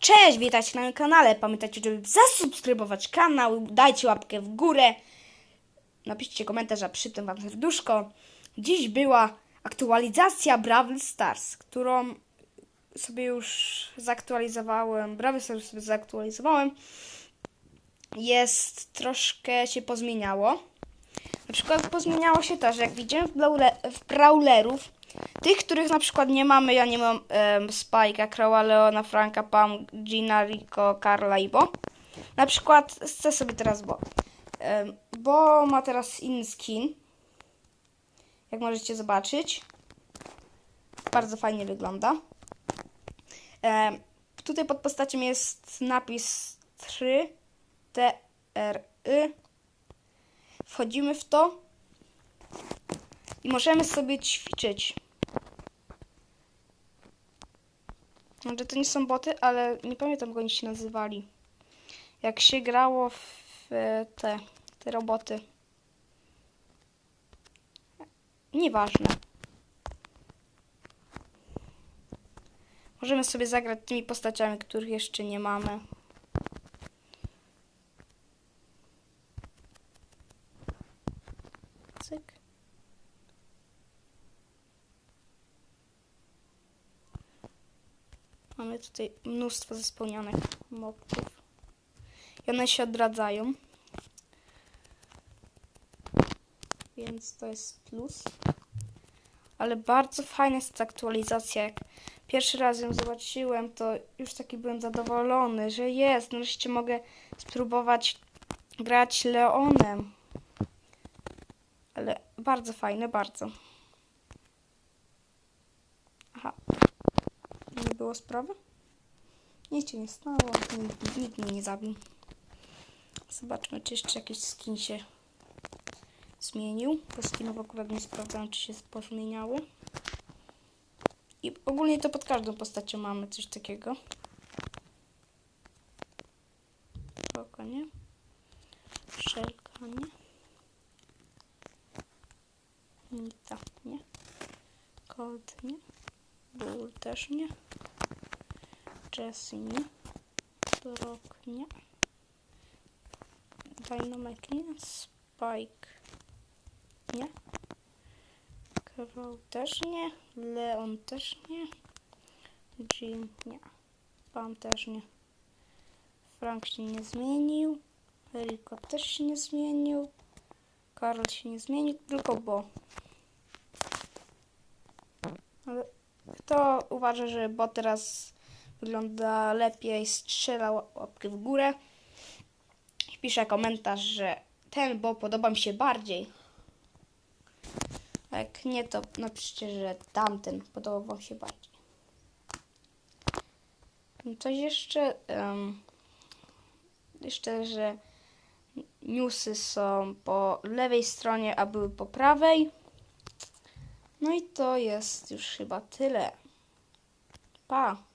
Cześć, witajcie na moim kanale. Pamiętajcie, żeby zasubskrybować kanał, dajcie łapkę w górę, napiszcie komentarz, a przy tym wam serduszko. Dziś była aktualizacja Brawl Stars, którą sobie już zaktualizowałem. Brawl Stars sobie zaktualizowałem. Jest troszkę się pozmieniało. Na przykład pozmieniało się to, że jak widzimy w, brawle, w brawlerów, tych, których na przykład nie mamy, ja nie mam um, Spike'a, Crowa, Leona, Franka, Pam, Gina, Rico, Carla i Bo. Na przykład chcę sobie teraz Bo. Um, bo ma teraz inny skin. Jak możecie zobaczyć. Bardzo fajnie wygląda. Um, tutaj pod postacią jest napis 3 T R Y. Wchodzimy w to i możemy sobie ćwiczyć. Może to nie są boty, ale nie pamiętam, jak oni się nazywali. Jak się grało w te, te roboty. Nieważne. Możemy sobie zagrać tymi postaciami, których jeszcze nie mamy. Cyk. Mamy tutaj mnóstwo zespełnionych mobków. I one się odradzają. Więc to jest plus. Ale bardzo fajna jest ta aktualizacja. Jak pierwszy raz ją zobaczyłem, to już taki byłem zadowolony, że jest. Nareszcie mogę spróbować grać Leonem. Ale bardzo fajne, bardzo. Aha. Było sprawy? Nic się nie stało. Nikt, nikt mnie nie zabił. Zobaczmy, czy jeszcze jakiś skin się zmienił. Bo skinów akurat nie sprawdzałem, czy się pozmieniały. I ogólnie to pod każdą postacią mamy coś takiego. Spoko, nie? Szelka, nie? Nita, nie? Colt, nie? Bull też nie. Jessie nie. Dynamite nie. Spike nie. Crow też nie. Leon też nie. Jean nie. Pam też nie. Frank się nie zmienił. Rico też się nie zmienił. Karol się nie zmienił, tylko Bo. Ale kto uważa, że Bo teraz wygląda lepiej, strzela łapkę w górę i pisze komentarz, że ten Bo podoba mi się bardziej. Jak nie, to napiszcie, że tamten podobał wam się bardziej. Coś jeszcze, um, jeszcze, że newsy są po lewej stronie, a były po prawej. No i to jest już chyba tyle. Pa!